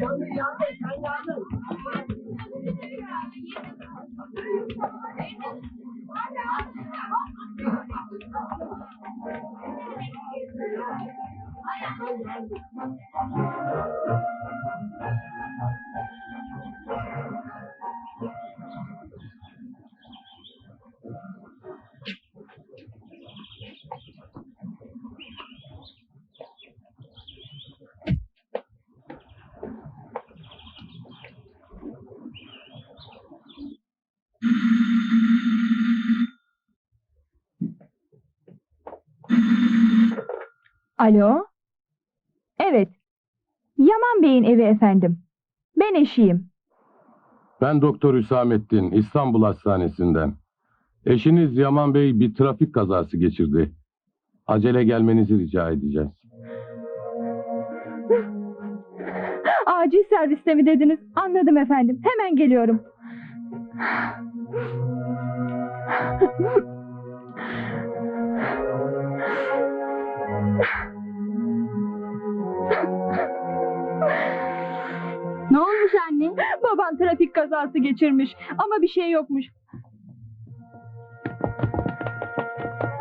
杨志阳在全家镇。哎呀！Alo? Evet. Yaman Bey'in evi efendim. Ben eşiyim. Ben Doktor Hüsamettin, İstanbul Hastanesi'nden. Eşiniz Yaman Bey bir trafik kazası geçirdi. Acele gelmenizi rica edeceğiz. Acil serviste mi dediniz? Anladım efendim. Hemen geliyorum. Baban trafik kazası geçirmiş ama bir şey yokmuş.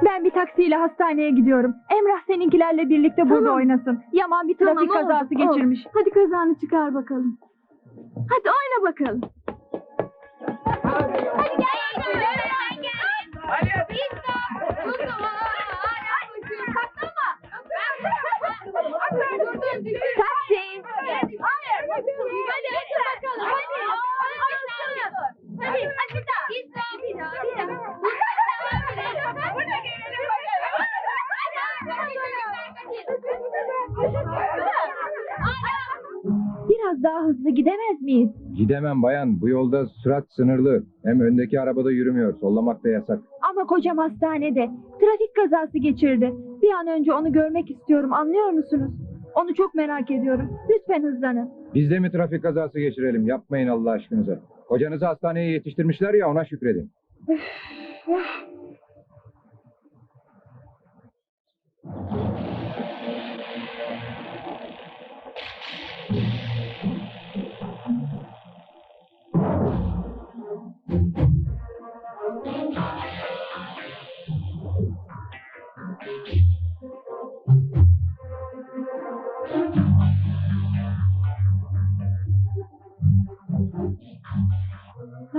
Ben bir taksiyle hastaneye gidiyorum. Emrah seninkilerle birlikte burada Tamam. oynasın. Yaman bir trafik Tamam, oldu, kazası oldu. geçirmiş. Hadi kazanı çıkar bakalım. Hadi oyna bakalım. Hadi gel. Daha hızlı gidemez miyiz? Gidemem bayan. Bu yolda sürat sınırlı. Hem öndeki arabada yürümüyor. Sollamak da yasak. Ama kocam hastanede. Trafik kazası geçirdi. Bir an önce onu görmek istiyorum anlıyor musunuz? Onu çok merak ediyorum. Lütfen hızlanın. Biz de mi trafik kazası geçirelim? Yapmayın Allah aşkınıza. Kocanızı hastaneye yetiştirmişler ya ona şükredin.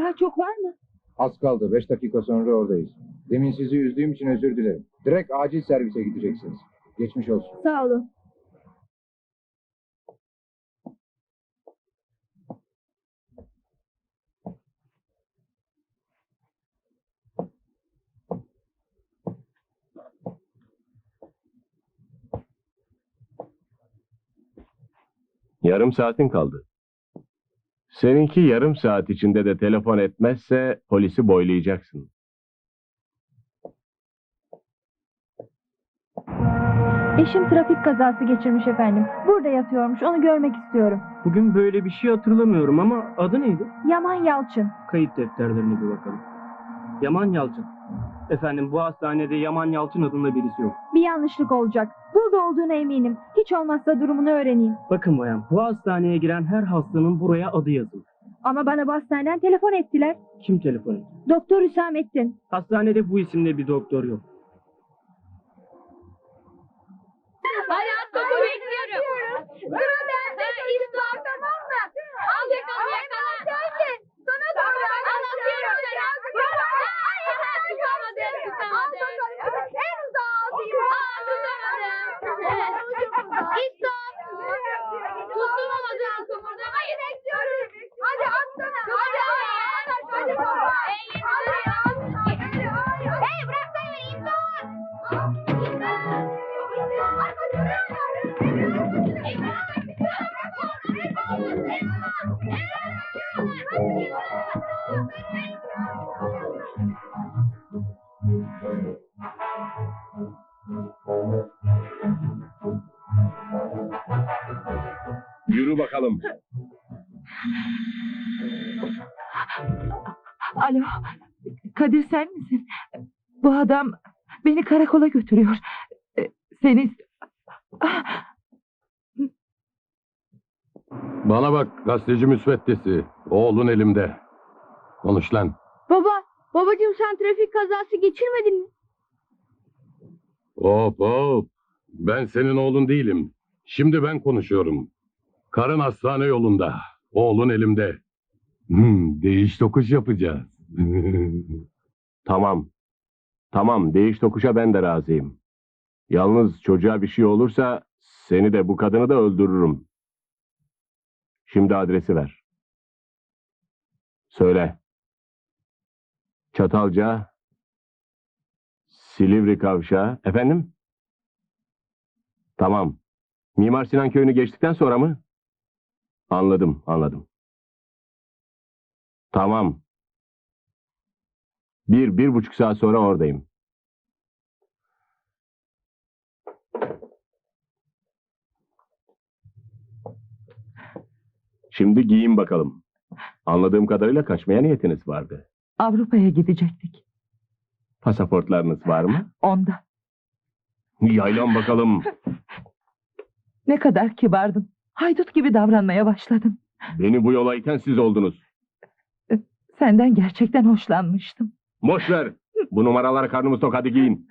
Daha çok var mı? Az kaldı. Beş dakika sonra oradayız. Demin sizi üzdüğüm için özür dilerim. Direkt acil servise gideceksiniz. Geçmiş olsun. Sağ olun. Yarım saatin kaldı. Seninki yarım saat içinde de telefon etmezse polisi boylayacaksın. Eşim trafik kazası geçirmiş efendim. Burada yatıyormuş. Onu görmek istiyorum. Bugün böyle bir şey hatırlamıyorum ama adı neydi? Yaman Yalçın. Kayıt defterlerine bir bakalım. Yaman Yalçın. Efendim bu hastanede Yaman Yalçın adında birisi yok. Bir yanlışlık olacak. Burada olduğuna eminim. Hiç olmazsa durumunu öğreneyim. Bakın bayan bu hastaneye giren her hastanın buraya adı yazılı. Ama bana bu hastaneden telefon ettiler. Kim telefon etti? Doktor Hüsamettin. Hastanede bu isimde bir doktor yok. Hadi atlamı bekliyorum. Yürü bakalım. Alo, Kadir sen misin? Bu adam beni karakola götürüyor. Ee, Seni... Bana bak gazeteci müsveddesi. Oğlun elimde. Konuş lan. Baba, babacığım sen trafik kazası geçirmedin mi? Hop hop. Ben senin oğlun değilim. Şimdi ben konuşuyorum. Karın hastane yolunda. Oğlun elimde. Hmm, değiş tokuş yapacağız. Tamam. Tamam, değiş tokuşa ben de razıyım. Yalnız çocuğa bir şey olursa seni de bu kadını da öldürürüm. Şimdi adresi ver. Söyle. Çatalca, Silivri Kavşağı. Efendim? Tamam. Mimar Sinan Köyü'nü geçtikten sonra mı? Anladım, anladım. Tamam. Bir, bir buçuk saat sonra oradayım. Şimdi giyin bakalım. Anladığım kadarıyla kaçmaya niyetiniz vardı. Avrupa'ya gidecektik. Pasaportlarınız var mı? Onda. Yaylan bakalım. Ne kadar kibardın. Haydut gibi davranmaya başladın. Beni bu yola iten siz oldunuz. Senden gerçekten hoşlanmıştım. Boş ver. Bu numaraları karnımız tok hadi giyin.